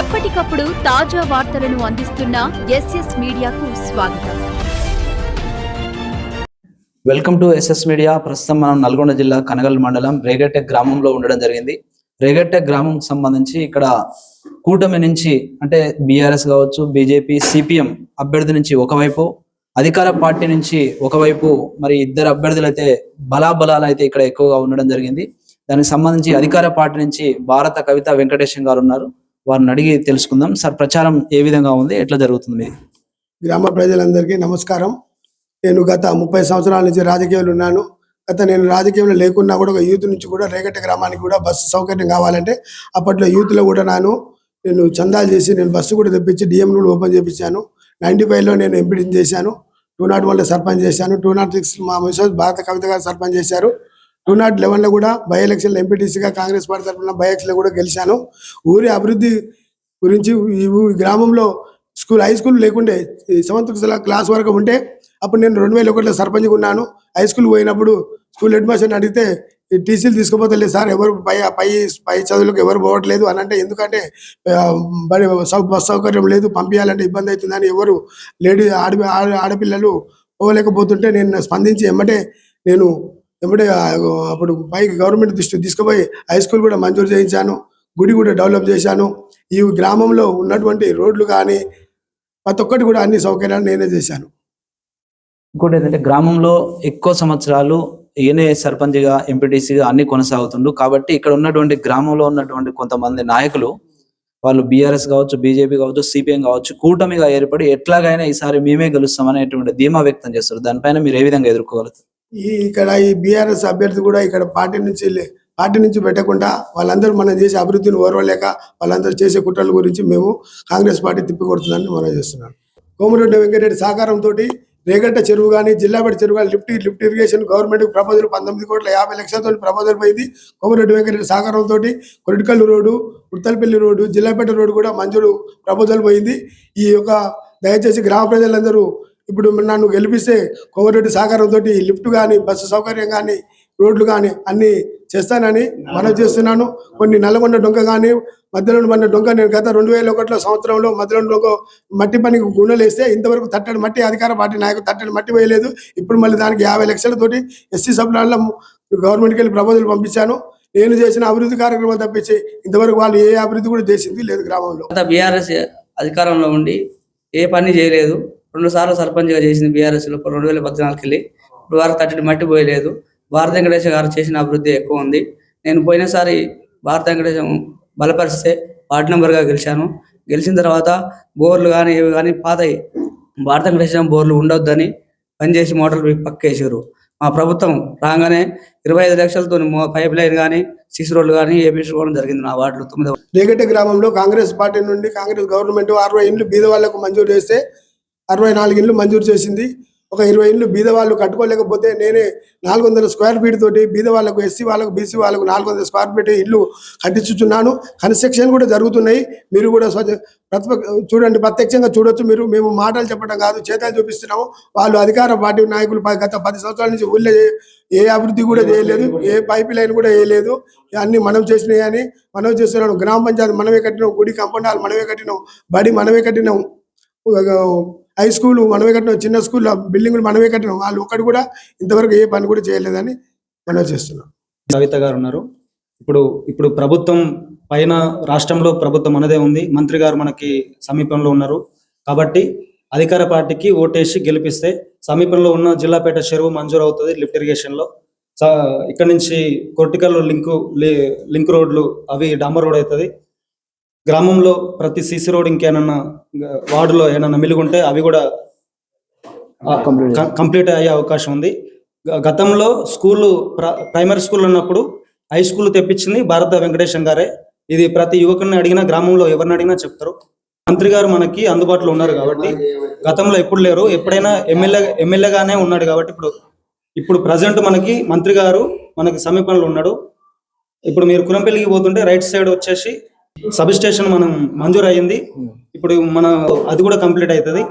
ఎప్పటికప్పుడు తాజా వార్తలను అందిస్తున్న ఎస్ఎస్ మీడియాకు స్వాగతం. Welcome to SS media. ప్రస్తుతం మనం నల్గొండ జిల్లా కనగల్ మండలం రేగట్టెక్ గ్రామంలో ఉండడం జరిగింది. రేగట్టె గ్రామం సంబంధించి ఇక్కడ కూటమి నుంచి అంటే బీఆర్ఎస్ కావచ్చు బీజేపీ సిపిఎం అభ్యర్థి నుంచి ఒకవైపు అధికార పార్టీ నుంచి ఒకవైపు మరి ఇద్దరు అభ్యర్థులు అయితే బలాబలాలు అయితే ఇక్కడ ఎక్కువగా ఉండడం జరిగింది. దానికి సంబంధించి అధికార పార్టీ నుంచి భారత కవిత వెంకటేశం గారు ఉన్నారు. వారిని అడిగి తెలుసుకుందాం. సార్ ప్రచారం ఏ విధంగా ఉంది? ఎట్లా జరుగుతుంది మీది? గ్రామ ప్రజలందరికీ నమస్కారం. నేను గత ముప్పై సంవత్సరాల నుంచి రాజకీయాలు ఉన్నాను. గత నేను రాజకీయంలో లేకున్నా కూడా ఒక యూత్ నుంచి కూడా రేగట్ట గ్రామానికి కూడా బస్సు సౌకర్యం కావాలంటే అప్పట్లో యూత్లో కూడా నేను. నేను చందాలు చేసి నేను బస్సు కూడా తెప్పించి డిఎం కూడా ఓపెన్ చేపించాను. నైన్టీ ఫైవ్లో నేను ఎంపీడీని చేశాను. టూ నాట్ వన్లో సర్పంచ్ చేశాను. టూ నాట్ సిక్స్ మా మిసెస్ భారత కవిత గారు సర్పంచ్ చేశారు. టూ నాట్ లెవెన్లో కూడా బై ఎలక్షన్లో ఎంపీటీసీగా కాంగ్రెస్ పార్టీ తరఫున బై ఎలక్షన్లో కూడా గెలిచాను. ఊరి అభివృద్ధి గురించి ఈ గ్రామంలో స్కూల్ హై స్కూల్ లేకుండే సెవెంత్ క్లాస్ వరకు ఉంటే అప్పుడు నేను రెండు వేల ఒకటిలో సర్పంచ్గా ఉన్నాను. హై స్కూల్ పోయినప్పుడు స్కూల్ హెడ్ మాస్టర్ని అడిగితే టీసీలు తీసుకోపోతలేదు సార్ ఎవరు పై పై పై చదువులకు ఎవరు పోవట్లేదు? అని అంటే ఎందుకంటే ఆ, సౌ- బస్ సౌకర్యం లేదు పంపించాలంటే ఇబ్బంది అవుతుందని ఎవరు లేడీ ఆడ ఆడ- ఆడపిల్లలు పోలేకపోతుంటే నేను స్పందించి ఎమ్మటే నేను ఎమ్మటే అప్పుడు పైకి గవర్నమెంట్ దృష్టి తీసుకుపోయి హై స్కూల్ కూడా మంజూరు చేయించాను గుడి కూడా డెవలప్ చేశాను. ఈ గ్రామంలో ఉన్నటువంటి రోడ్లు కానీ ప్రతి ఒక్కటి కూడా అన్ని సౌకర్యాలు నేనే చేశాను. ఇంకోటి ఏంటంటే గ్రామంలో ఎక్కువ సంవత్సరాలు ఈయనే సర్పంచ్గా ఎంపీటీసీగా అన్ని కొనసాగుతుండు. కాబట్టి ఇక్కడ ఉన్నటువంటి గ్రామంలో ఉన్నటువంటి కొంతమంది నాయకులు వాళ్ళు బీఆర్ఎస్ కావచ్చు బీజేపీ కావచ్చు సిపిఎం కావచ్చు కూటమిగా ఏర్పడి ఎట్లాగైనా ఈసారి మేమే గెలుస్తామనేటువంటి ధీమా వ్యక్తం చేస్తారు. దానిపైన మీరు ఏ విధంగా ఎదుర్కోగలుగుతారు? ఈ ఇక్కడ ఈ బీఆర్ఎస్ అభ్యర్థి కూడా ఇక్కడ పార్టీ నుంచి పార్టీ నుంచి పెట్టకుండా వాళ్ళందరూ మనం చేసే అభివృద్ధిని ఓర్వలేక వాళ్ళందరూ చేసే కుట్రల గురించి మేము కాంగ్రెస్ పార్టీ తిప్పికొడుతుందని మనం చేస్తున్నాం. కోమరెడ్డి వెంకటరెడ్డి సహకారంతో రేగట్ట చెరువు కానీ జిల్లాపేట చెరువు కానీ lift lift irrigation government proposal పంతొమ్మిది కోట్ల యాభై లక్షలతో ప్రపోజల్ పోయింది. కోమరెడ్డి వెంకటరెడ్డి సహకారంతో Koritikallu road Uthalapalli road Jillapeta road కూడా మంజూరు ప్రపోజల్ పోయింది. ఈ యొక్క దయచేసి గ్రామ ప్రజలందరూ ఇప్పుడు నన్ను గెలిపిస్తే కోమటిరెడ్డి సహకారంతో లిఫ్ట్ కానీ బస్సు సౌకర్యం కానీ రోడ్లు కానీ అన్ని చేస్తానని మనం చేస్తున్నాను. కొన్ని నల్లగొండ డొంక కానీ మధ్యలో పడిన డొంక నేను గత రెండు వేల ఒకటిలో సంవత్సరంలో మధ్యలో డొంక మట్టి పనికి గుణలు వేస్తే ఇంతవరకు తట్టడి మట్టి అధికార పార్టీ నాయకులు తట్టడి మట్టి వేయలేదు ఇప్పుడు మళ్ళీ దానికి యాభై లక్షలతోటి ఎస్సీ సభ్యులలో గవర్నమెంట్కి వెళ్ళి ప్రపోజల్ పంపించాను. నేను చేసిన అభివృద్ధి కార్యక్రమం తప్పించి ఇంతవరకు వాళ్ళు ఏ అభివృద్ధి కూడా చేసింది లేదు గ్రామంలో. గత బీఆర్ఎస్ అధికారంలో ఉండి ఏ పని చేయలేదు. రెండు సార్లు సర్పంచ్గా చేసింది బీఆర్ఎస్లో రెండు వేల పద్నాలుగుకి వెళ్ళి ఇప్పుడు వారు తట్టడి మట్టి పోయలేదు. భారత వెంకటేశ్వర గారు చేసిన అభివృద్ధి ఎక్కువ ఉంది. నేను పోయినసారి భారత వెంకటేశం బలపరిస్తే వార్డు నెంబర్గా గెలిచాను. గెలిచిన తర్వాత బోర్లు కానీ ఇవి కానీ పాతయి. భారత వెంకటేశ్వరం బోర్లు ఉండొద్దని పనిచేసి మోటార్లు పక్కేసారు మా ప్రభుత్వం రాగానే ఇరవై ఐదు లక్షలతో పైప్ లైన్ కానీ సిక్స్ రోడ్లు కానీ వేపించుకోవడం జరిగింది నా వార్డులో తొమ్మిది రేగట్ట గ్రామంలో కాంగ్రెస్ పార్టీ నుండి కాంగ్రెస్ గవర్నమెంట్ అరవై ఇండ్లు బీద వాళ్ళకు మంజూరు చేస్తే అరవై నాలుగు ఇండ్లు మంజూరు చేసింది. ఒక ఇరవై ఇండ్లు బీద వాళ్ళు కట్టుకోలేకపోతే నేనే నాలుగు వందల స్క్వేర్ ఫీట్ తోటి బీద వాళ్ళకు ఎస్సీ వాళ్ళకు బీసీ వాళ్ళకు నాలుగు వందల స్క్వేర్ ఫీట్ ఇల్లు కట్టించుచున్నాను. కన్స్ట్రక్షన్ కూడా జరుగుతున్నాయి. మీరు కూడా ప్రతిపక్ష చూడండి ప్రత్యక్షంగా చూడొచ్చు మీరు. మేము మాటలు చెప్పడం కాదు చేతలు చూపిస్తున్నాము. వాళ్ళు అధికార పార్టీ నాయకులు గత పది సంవత్సరాల నుంచి ఊళ్ళో ఏ- అభివృద్ధి కూడా చేయలేదు. ఏ పైప్ లైన్ కూడా వేయలేదు. అన్ని మనం చేసినాయని అని మనం చేస్తున్నాం గ్రామ పంచాయతీ మనమే కట్టినాం. గుడి కంపౌండాలు మనమే కట్టినాం. బడి మనమే కట్టినాం. హై స్కూల్ మనమే కట్టినాం చిన్న స్కూల్ బిల్డింగ్లు మనమే కట్టినాం. వాళ్ళు ఒక్కటి కూడా ఇంతవరకు ఏ పని కూడా చేయలేదని మనం చేస్తున్నాం. కవిత గారు ఉన్నారు. ఇప్పుడు ఇప్పుడు ప్రభుత్వం పైన రాష్ట్రంలో ప్రభుత్వం మనదే ఉంది. మంత్రి గారు మనకి సమీపంలో ఉన్నారు. కాబట్టి అధికార పార్టీకి ఓటేసి గెలిపిస్తే సమీపంలో ఉన్న జిల్లాపేట చెరువు మంజూరు అవుతుంది లిఫ్ట్ ఇరిగేషన్లో ఇక్కడ నుంచి కొర్టికల్ లింకు లి- లింక్ రోడ్లు అవి డాంబర్ రోడ్ అవుతుంది. గ్రామంలో ప్రతి సీసీ రోడ్ ఇంకేమన్నా గ- వార్డులో ఏమన్నా మిలుగుంటే అవి కూడా కంప్లీట్ అయ్యే అవకాశం ఉంది. గతంలో స్కూల్ ప్రైమరీ స్కూల్ ఉన్నప్పుడు హై స్కూల్ తెప్పించింది భారత వెంకటేశం గారే. ఇది ప్రతి యువకుని అడిగినా గ్రామంలో ఎవరిని అడిగినా చెప్తారు. మంత్రి గారు మనకి అందుబాటులో ఉన్నారు కాబట్టి గతంలో ఎప్పుడు లేరు. ఎప్పుడైనా ఎమ్మెల్యే ఎమ్మెల్యేగానే ఉన్నాడు కాబట్టి ఇప్పుడు ఇప్పుడు ప్రజెంట్ మనకి మంత్రి గారు మనకి సమీపంలో ఉన్నాడు. ఇప్పుడు మీరు కురంపల్లికి పోతుంటే రైట్ సైడ్ వచ్చేసి సబ్ స్టేషన్ మనం మంజూరు అయ్యింది ఇప్పుడు మన అది కూడా కంప్లీట్ అవుతుంది